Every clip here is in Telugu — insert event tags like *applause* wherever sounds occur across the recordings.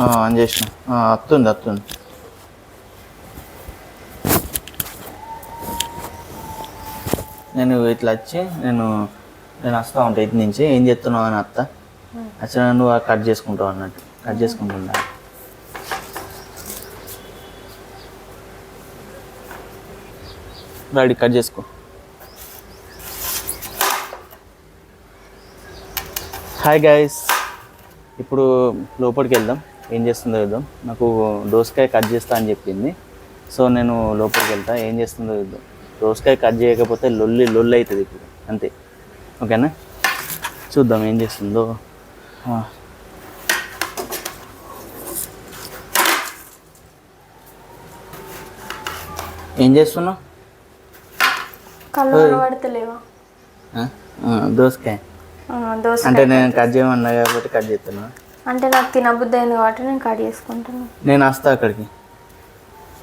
ఆన్ చేసిన. అత్తుంది వస్తుంది వస్తుంది నేను ఇట్లా వచ్చి నేను నేను వస్తా ఉంటా ఇటు నుంచి. ఏం చేస్తున్నావు అని అత్త? అసలు నువ్వు కట్ చేసుకుంటావు అన్నట్టు. కట్ చేసుకుంటున్నా రెడీ కట్ చేసుకో. హాయ్ గైస్ ఇప్పుడు లోపలికి వెళ్దాం. ఏం చేస్తుందో చూద్దాం. నాకు దోసకాయ కట్ చేస్తా అని చెప్పింది. సో నేను లోపలికి వెళ్తా. ఏం చేస్తుందో చూద్దాం. దోసకాయ కట్ చేయకపోతే లొల్లి లొల్లి అవుతుంది ఇప్పుడు. అంతే. ఓకేనా? చూద్దాం ఏం చేస్తుందో. ఏం చేస్తున్నావు? దోసకాయ. అంటే నేను కట్ చేయమన్నా కాబట్టి కట్ చేస్తున్నా. అంటే నాకు తినబుద్ధి అయింది కాబట్టి నేను కట్ చేసుకుంటాను నేను వస్తా అక్కడికి.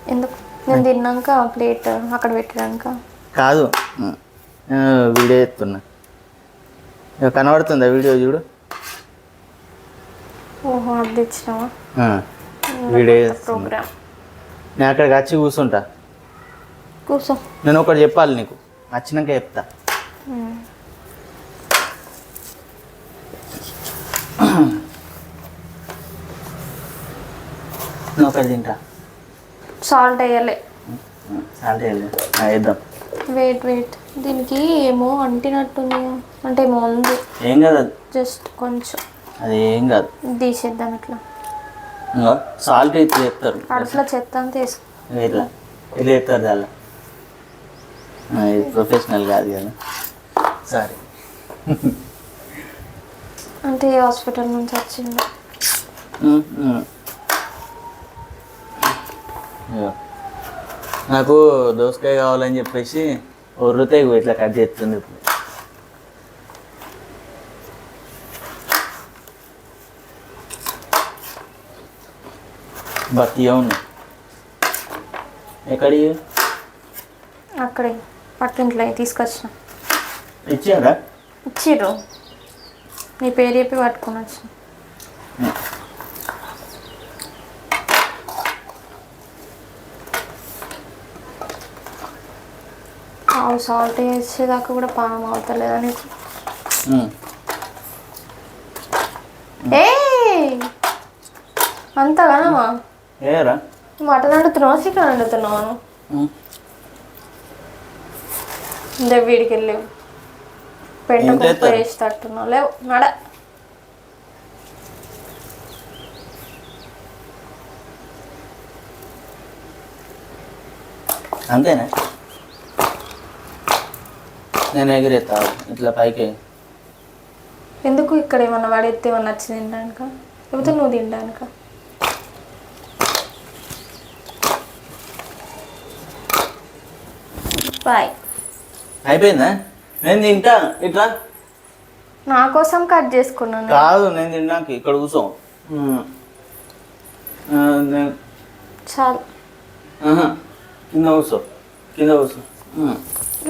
ఎందుకు? నేను తిన్నాక ప్లేట్ అక్కడ పెట్టడానిక కాదు. వీడియో ఎత్తున్నా. కనబడుతుందా వీడియో చూడు? ఓహో అది తెచ్చినావా? ఆ, వీడియో. ప్రోగ్రామ్. నేను అక్కడికి వచ్చి కూర్చుంటా. కూర్చో. నేను ఒకటి చెప్పాలి నీకు. వచ్చినాక చెప్తా. ఒకటి తింటా. సాల్ట్ వేయలే. అంటే వేద్దాం. వెయిట్ వెయిట్ దీనికి ఏమో అంటినట్టుంది అంటే ఏమో ఉంది. ఏం కాదు. జస్ట్ కొంచెం. అది ఏం కాదు. తీసేద్దాం ఇట్లా. సాల్ట్ ఇట్లా చెప్తారు కడుపులో చెత్త అంతా వేసుకో ఇట్లా ఇట్లా చెప్తారు ఇది ప్రొఫెషనల్ కాదు కదా. సారీ అంటే హాస్పిటల్ నుంచి వచ్చింది. నాకు దోసకాయ కావాలని చెప్పేసి ఒర్రితే ఇగో ఇట్లా కట్ చేస్తుంది ఇప్పుడు. బట్టి అవును ఎక్కడి అక్కడే పక్కింట్లో తీసుకొచ్చిన. ఇచ్చారా ఇచ్చిర్రు నీ పేరు చెప్పి పట్టుకొని వచ్చిన. ఆవు సాల్ట్ వేసేదాకా కూడా పానం అవుతలేదా నీకు. ఏ! అంతగానమ్మా ఏరా మటన్ వండుతున్నావా చికెన్ వండుతున్నావా? ఉమ్. ఇందే వీడికి వెళ్ళేవు పెంట ఏం కుప్ప చేస్తారు? వేసి తట్టున్నావు లేవు నడ. అంతేనా? నేను ఎగిరేస్తా ఇట్లా పైకి. ఎందుకు ఇక్కడ ఏమన్నా వాడెత్తే ఏమన్నా వచ్చి తినడానిక లేకపోతే నువ్వు తినడానిక బాయ్ అయిపోయిందా? నేను తింటా. ఇట్లా? నా కోసం కట్ చేసుకున్నాను. కాదు నేను తిన్నాక ఇక్కడ కూర్చో. చాలు. కింద కూర్చో. కింద కూర్చో.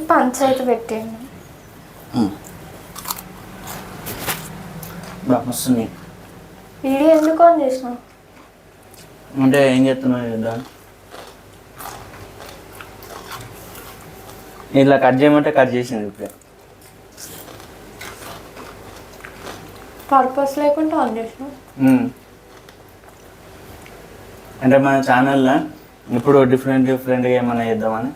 పంచాయతీ. బా, వస్తుంది వీడియో ఎందుకు ఆన్ చేసినావు? అంటే ఏం చేస్తున్నావు చూద్దాం ఇట్లా కట్ చేయమంటే కట్ చేసింది ఇప్పుడే. పర్పస్ లేకుండా ఆన్ చేసినావు. అంటే మన ఛానల్లో ఇప్పుడు డిఫరెంట్ డిఫరెంట్గా ఏమైనా చేద్దామని?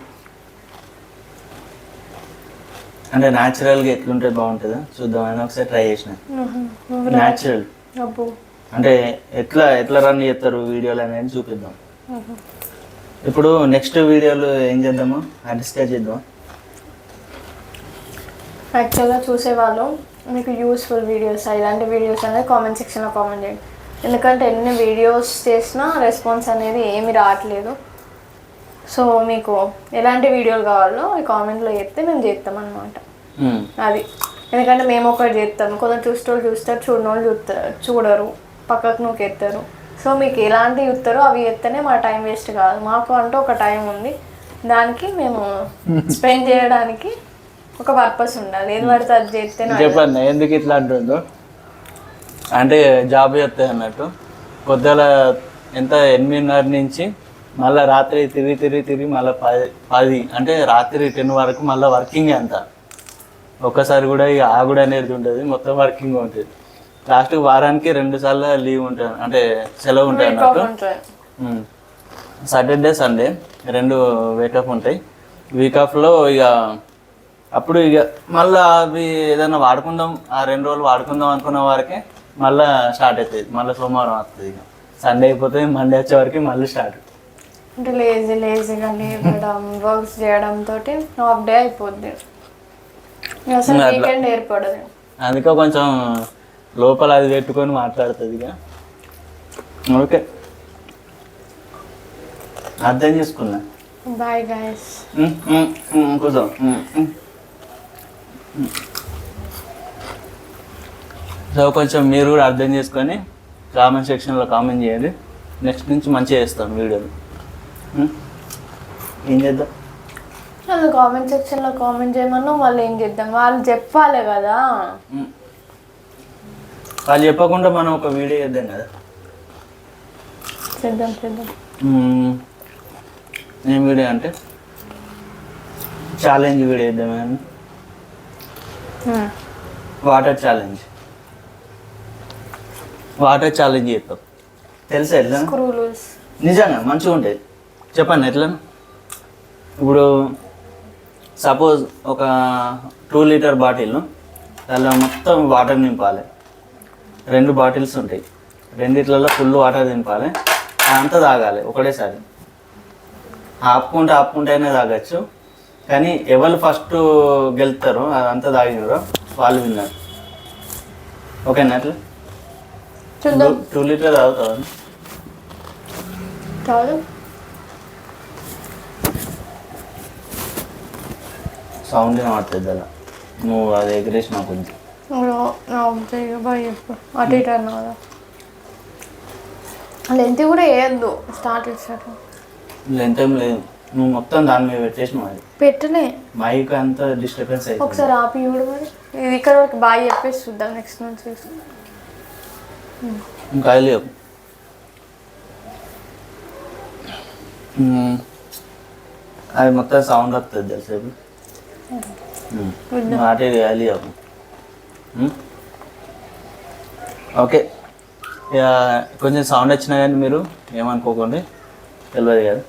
అంటే న్యాచురల్గా ఎట్లుంటే బాగుంటుందో? చూద్దామని ఒకసారి ట్రై చేసిన. న్యాచురల్ అంటే ఎట్లా ఎట్లా రన్ చేస్తారు వీడియోలు అనేది చూపిద్దాం. ఇప్పుడు నెక్స్ట్ వీడియోలు ఏం చేద్దాము డిస్కస్ చేద్దాం. యాక్చువల్గా చూసేవాళ్ళు. మీకు యూస్ఫుల్ వీడియోస్ ఇలాంటి వీడియోస్ అనేది కామెంట్ సెక్షన్లో కామెంట్ చేయండి. ఎందుకంటే ఎన్ని వీడియోస్ చేసినా రెస్పాన్స్ అనేది ఏమి రావట్లేదు. సో మీకు ఎలాంటి వీడియోలు కావాలో ఈ కామెంట్లో చెప్తే మేము చేస్తాం అనమాట. అది. ఎందుకంటే మేము ఒకటి చేస్తాం. కొందరు చూసేవాళ్ళు చూస్తారు చూడని వాళ్ళు చూస్తారు చూడరు. పక్కకు నూకెత్తారు. సో మీకు ఎలాంటి చూస్తారో అవి చెప్తేనే మా టైం వేస్ట్ కాదు. మాకు అంటూ ఒక టైం ఉంది. దానికి మేము స్పెండ్ చేయడానికి ఒక పర్పస్ ఉండాలి. ఏది పడితే అది చేస్తేనే చెప్పండి ఎందుకు ఇట్లా అంటుందో అంటే జాబ్ చేస్తాయి అన్నట్టు. పొద్దుల ఎంత ఎనిమిదిన్నర నుంచి మళ్ళీ రాత్రి తిరిగి తిరిగి తిరిగి మళ్ళీ పది పది అంటే రాత్రి టెన్ వరకు మళ్ళీ వర్కింగ్ అంత. ఒక్కసారి కూడా ఇక ఆగుడు అనేది ఉంటుంది మొత్తం వర్కింగ్ ఉంటుంది. లాస్ట్ వారానికి రెండు సార్లు లీవ్ ఉంటుంది అంటే సెలవు ఉంటుంది అన్నట్టు. సాటర్డే సండే రెండు వీక్ ఆఫ్ ఉంటాయి. వీక్ ఆఫ్లో ఇక అప్పుడు ఇక మళ్ళీ అవి ఏదైనా వాడుకుందాం ఆ రెండు రోజులు వాడుకుందాం అనుకున్న వారికి మళ్ళీ స్టార్ట్ అవుతుంది మళ్ళీ సోమవారం వస్తుంది ఇక. సండే అయిపోతుంది మండే వచ్చే వరకు మళ్ళీ స్టార్ట్ అంటే లేజీ లేజీగా లేవడం వర్క్స్ చేయడం తోటి హాఫ్ డే అయిపోద్ది. అసలు. వీకెండ్ ఏర్పడదు. అందుకే కొంచెం లోపల అది పెట్టుకొని మాట్లాడుతుంది ఇక. ఓకే. అర్థం చేసుకున్నా. బాయ్ గాయస్ కూర్చో. సో కొంచెం మీరు కూడా అర్థం చేసుకొని కామెంట్ సెక్షన్లో కామెంట్ చేయండి. నెక్స్ట్ నుంచి మంచిగా చేస్తాం వీడియోలు? ఏం చేద్దాం? వాళ్ళు కామెంట్ సెక్షన్లో కామెంట్ చేయమన్నా వాళ్ళు ఏం చేద్దాం? వాళ్ళు చెప్పాలి కదా. ఉమ్. వాళ్ళు చెప్పకుండా మనం ఒక వీడియో చేద్దాం కదా. చేద్దాం చేద్దాం. ఉమ్, ఏం వీడియో అంటే? ఛాలెంజ్ వీడియో చేద్దాం Hmm. Water challenge water challenge చేస్తాం తెలుసా నిజంగా మంచిగా ఉంటుంది చెప్పండి ఎట్లా? ఇప్పుడు సపోజ్ ఒక టూ లీటర్ బాటిల్ దానిలో మొత్తం వాటర్ నింపాలి. రెండు బాటిల్స్ ఉంటాయి. రెండిట్లలో ఫుల్ వాటర్ నింపాలి. అంతా తాగాలి ఒకటేసారి. ఆపుకుంటే ఆపుకుంటేనే తాగొచ్చు. కానీ ఎవరు ఫస్ట్ గెలుతారో అదంతా తాగినారో వాళ్ళు విన్నారు. ఓకేనా అట్లా టూ లీటర్ తాగుతావు? సౌండ్ వినబడుతుంది అలా. నువ్వు అది ఎగరేసిన కొంచెం బాయ్ చెప్పు అటు ఇటు అన్నా కదా. లెంత్ కూడా వేయద్దు స్టార్ట్ చేసాక. లెంత్ ఏం లేదు. నువ్వు మొత్తం దాని మీద పెట్టేసినావు అది పెట్టలే. మైక్ అంతా డిస్టర్బెన్స్ అవుతుంది ఒకసారి ఆపి చూడు మరి. ఇది ఇక్కడ వరకు బాగా చెప్పేసి చూద్దాం నెక్స్ట్ నుంచి. ఇంకా లేవు. అది మొత్తం సౌండ్ వస్తుంది తెలుసా అది లేవు ఓకే ఇక కొంచెం సౌండ్ వచ్చినా కానీ మీరు ఏమనుకోకండి. తెలియదు కదా.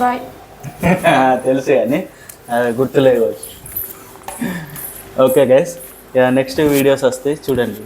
బాయ్ *laughs* తెలుసు కానీ అది గుర్తులేదు. ఓకే గైస్ నెక్స్ట్ వీడియోస్ వస్తాయి చూడండి.